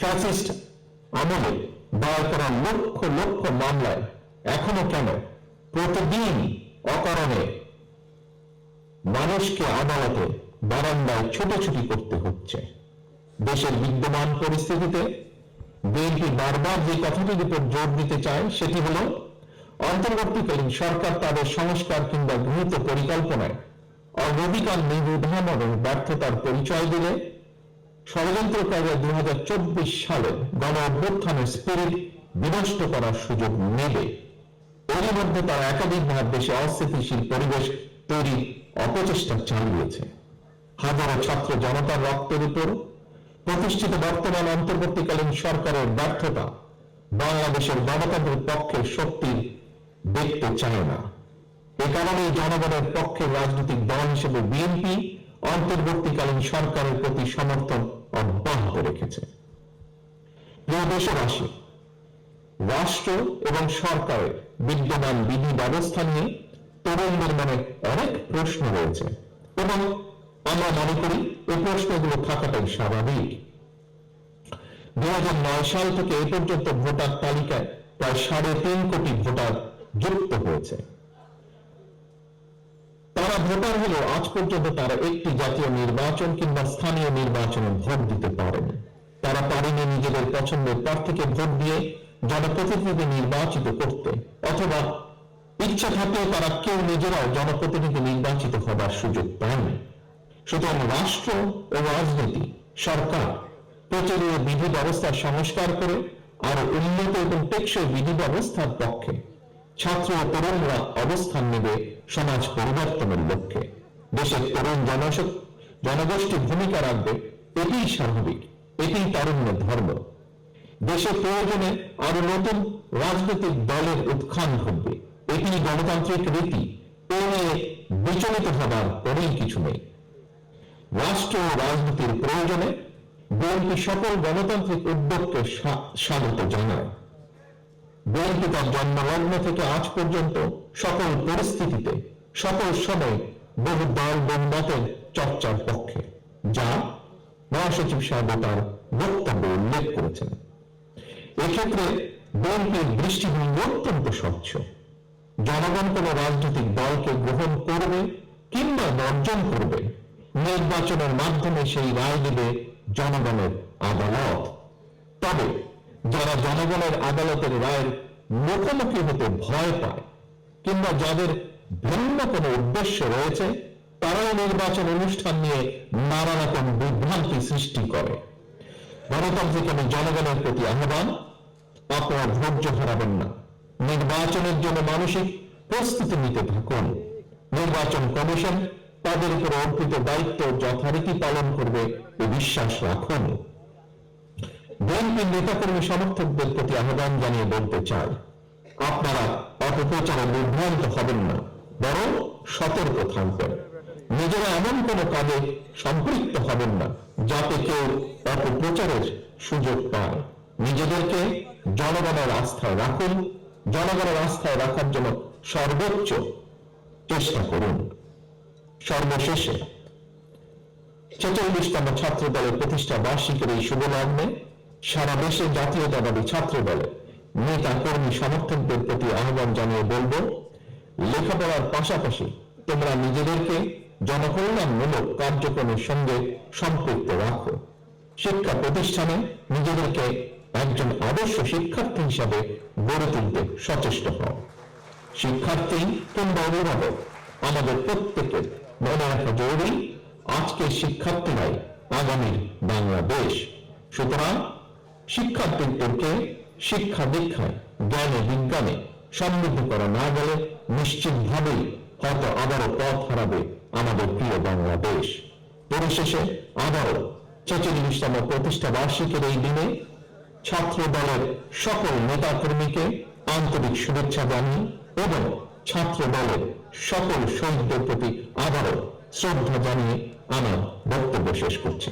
Fascist আমলে দায়ের করা লক্ষ লক্ষ মামলায় এখনও কেন প্রতিদিন অকারণে মানুষকে আদালতে বারান্দায় ছোটাছুটি করতে হচ্ছে। দেশের বিদ্যমান পরিস্থিতিতে বিএনপি বারবার যে কথাটির উপর জোর দিতে চায়, সেটি হল অন্তর্বর্তীকালীন সরকার তাদের সংস্কার কিংবা গৃহীত পরিকল্পনায় অনধিকার নির্ধারণ এবং ব্যর্থতার পরিচয় দিলে ষড়যন্ত্রকারীরা দুই হাজার চব্বিশ সালে গণ অভ্যুত্থানের স্পিরিট বিনষ্ট করার সুযোগ নেবে। এরই মধ্যে তারা একাধিকবার দেশে অস্থিতিশীল পরিবেশ তৈরি অপচেষ্টা চালিয়েছে। হাজারো ছাত্র জনতার রক্তের উপর প্রতিষ্ঠিত বর্তমান অন্তর্বর্তীকালীন সরকারের ব্যর্থতা বাংলাদেশের গণতন্ত্রের পক্ষে শক্তি দেখতে চায় না। এ কারণেই জনগণের পক্ষে রাজনৈতিক দল হিসেবে বিএনপি অন্তর্বর্তীকালীন সরকারের প্রতি সমর্থন অব্যাহত রেখেছে। দেশবাসী, রাষ্ট্র এবং সরকারের বিদ্যমান বিধি ব্যবস্থা নিয়ে তরুণদের মনে অনেক প্রশ্ন রয়েছে এবং আমরা মনে করি এই প্রশ্নগুলো থাকাটাই স্বাভাবিক। দুই হাজার নয় সাল থেকে এ পর্যন্ত ভোটার তালিকায় প্রায় সাড়ে তিন কোটি ভোটার যুক্ত হয়েছে। তারা ভোটার হলেও আজ পর্যন্ত তারা একটি জাতীয় নির্বাচন কিংবা স্থানীয় নির্বাচনে ভোট দিতে পারেনি তারা পারেনি নিজেদের পছন্দের প্রার্থীকে ভোট দিয়ে জনপ্রতিনিধি নির্বাচিত করতে, অথবা ইচ্ছা থাকলেও তারা কেউ নিজেরাও জনপ্রতিনিধি নির্বাচিত হবার সুযোগ পায়নি সুতরাং রাষ্ট্র ও রাজনীতি, সরকার প্রচলিত বিধি ব্যবস্থার সংস্কার করে আরও উন্নত এবং টেকসই বিধি ব্যবস্থার পক্ষে ছাত্র ও তরুণরা অবস্থান নেবে সমাজ পরিবর্তনের লক্ষ্যে। দেশের তরুণ জনগোষ্ঠী ভূমিকা রাখবে এটিই স্বাভাবিক এটিই তারুণ্যের ধর্ম। দেশের প্রয়োজনে আরও নতুন রাজনৈতিক দলের উত্থান ঘটবে। এটি গণতান্ত্রিক রীতি, এ নিয়ে বিচলিত হবার পরেই কিছু নেই। রাষ্ট্র ও রাজনীতির প্রয়োজনে বিএনপি সকল গণতান্ত্রিক উদ্যোগকে স্বা- স্বাগত জানায়। বিএনপি তার জন্মলগ্ন থেকে আজ পর্যন্ত সকল পরিস্থিতিতে, সকল সময় বহু দল বন্ধতের চর্চার পক্ষে, যা মহাসচিব সাহেব তার বক্তব্যে উল্লেখ করেছেন। এক্ষেত্রে বিএনপির দৃষ্টিভঙ্গি অত্যন্ত স্বচ্ছ। জনগণ কোন রাজনৈতিক দলকে গ্রহণ করবে কিংবা বর্জন করবে, নির্বাচনের মাধ্যমে সেই রায় দেবে জনগণের আদালত। তবে যারা জনগণের আদালতের রায়ের মুখোমুখি হতে ভয় পায় কিংবা যাদের ভিন্ন কোনো উদ্দেশ্য রয়েছে, তারাও নির্বাচন অনুষ্ঠান নিয়ে নানা রকম বিভ্রান্তি সৃষ্টি করে। গণতান্ত্রিক এবং জনগণের প্রতি আহ্বান, আপনারা ধৈর্য হারাবেন না। নির্বাচনের জন্য মানসিক প্রস্তুতি নিতে থাকুন। নির্বাচন কমিশন তাদের উপর অর্পিত দায়িত্ব যথারীতি পালন করবে এ বিশ্বাস রাখুন। বিএনপির নেতাকর্মী সমর্থকদের প্রতি আহ্বান জানিয়ে বলতে চাই আপনারা অপপ্রচারে বিভ্রান্ত হবেন না, বরং সতর্ক থাকবেন। নিজেরা এমন কোন কাজে সম্পৃক্ত হবেন না, যাতে কেউ অপপ্রচারের সুযোগ পায়। নিজেদেরকে জনগণের আস্থায় রাখুন, জনগণের আস্থায় রাখার জন্য সর্বোচ্চ চেষ্টা করুন। সর্বশেষে ছেচল্লিশতম ছাত্র দলের প্রতিষ্ঠা বার্ষিকীর এই শুভ লগ্নে সারা দেশে জাতীয়তাবাদী ছাত্র দলে নেতা কর্মী সমর্থকদের প্রতি আহ্বান জানিয়ে বলব, লেখাপড়ার পাশাপাশি তোমরা নিজেদেরকে জনকল্যাণমূলক কার্যক্রমের সঙ্গে সম্পৃক্ত রাখো। শিক্ষা প্রতিষ্ঠানে নিজেদেরকে একজন আদর্শ শিক্ষার্থী হিসাবে গড়ে তুলতে সচেষ্ট হও। শিক্ষার্থী কিংবা অভিভাবক, আমাদের প্রত্যেকের মনে রাখা জরুরি আজকের শিক্ষার্থীরাই আগামীর বাংলাদেশ। সুতরাং শিক্ষার্থীদেরকে শিক্ষা দীক্ষায় জ্ঞানে, বিজ্ঞানে সমৃদ্ধ করা না গেলে নিশ্চিতভাবেই হয়তো আবারও পথ হারাবে আমাদের প্রিয় বাংলাদেশ। পরিশেষে আবারও ছেচল্লিশতম প্রতিষ্ঠা বার্ষিকীর এই দিনে ছাত্র দলের সকল নেতাকর্মীকে আন্তরিক শুভেচ্ছা জানিয়ে এবং ছাত্র দলের সকল শহীদদের প্রতি আবারও শ্রদ্ধা জানিয়ে আমার বক্তব্য শেষ করছি।